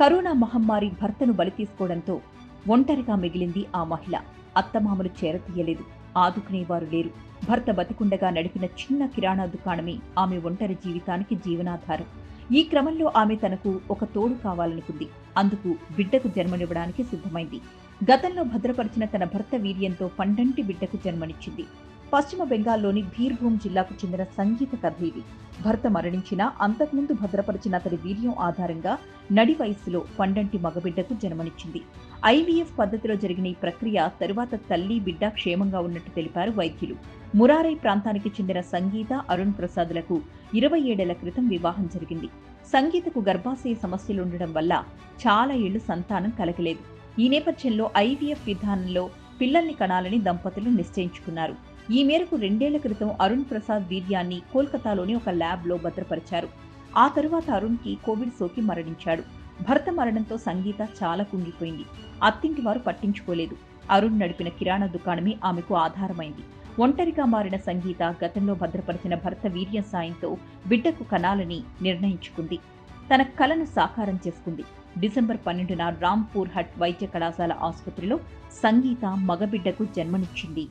Corona మహమ్మారి భర్తను బలి తీసుకోవడంతో ఒంటరిగా మిగిలింది ఆ మహిళ. అత్తమామలు చేరతీయలేదు. ఆదుకునేవారు లేరు. భర్త బతికుండగా నడిపిన చిన్న కిరాణా దుకాణమే ఆమె ఒంటరి జీవితానికి జీవనాధారం. ఈ క్రమంలో ఆమె తనకు ఒక తోడు కావాలనుకుంది. అందుకు బిడ్డకు జన్మనివ్వడానికి సిద్ధమైంది. గతంలో భద్రపరిచిన తన భర్త వీర్యంతో పండంటి బిడ్డకు జన్మనిచ్చింది. పశ్చిమ బెంగాల్లోని బీర్భూమ్ జిల్లాకు చెందిన సంగీత కథ ఇది భర్త మరణించినా అంతకుముందు భద్రపరిచిన అతడి వీర్యం ఆధారంగా నడి వయస్సులో పండంటి మగబిడ్డకు జన్మనిచ్చింది. ఐవీఎఫ్ పద్ధతిలో జరిగిన ఈ ప్రక్రియ తరువాత తల్లి బిడ్డ క్షేమంగా ఉన్నట్టు తెలిపారు వైద్యులు. మురారై ప్రాంతానికి చెందిన సంగీత అరుణ్ ప్రసాద్లకు ఇరవై ఏడేళ్ళ క్రితం వివాహం జరిగింది. సంగీతకు గర్భాశయ సమస్యలు ఉండడం వల్ల చాలా ఏళ్ళు సంతానం కలగలేదు. ఈ నేపథ్యంలో ఐవీఎఫ్ విధానంలో పిల్లల్ని కనాలని దంపతులు నిశ్చయించుకున్నారు. ఈ మేరకు రెండేళ్ళ క్రితం అరుణ్ ప్రసాద్ వీర్యాన్ని కోల్కతాలోని ఒక ల్యాబ్లో భద్రపరిచారు. ఆ తరువాత అరుణ్కి కోవిడ్ సోకి మరణించాడు. భర్త మరణంతో సంగీత చాలా కుంగిపోయింది. అత్తింటి వారు పట్టించుకోలేదు. అరుణ్ నడిపిన కిరాణా దుకాణమే ఆమెకు ఆధారమైంది. ఒంటరిగా మారిన సంగీత గతంలో భద్రపరిచిన భర్త వీర్యం సాయంతో బిడ్డకు కనాలని నిర్ణయించుకుంది. తన కలను సాకారం చేసుకుంది. డిసెంబర్ పన్నెండున రాంపూర్ హట్ వైద్య కళాశాల ఆసుపత్రిలో సంగీత మగబిడ్డకు జన్మనిచ్చింది.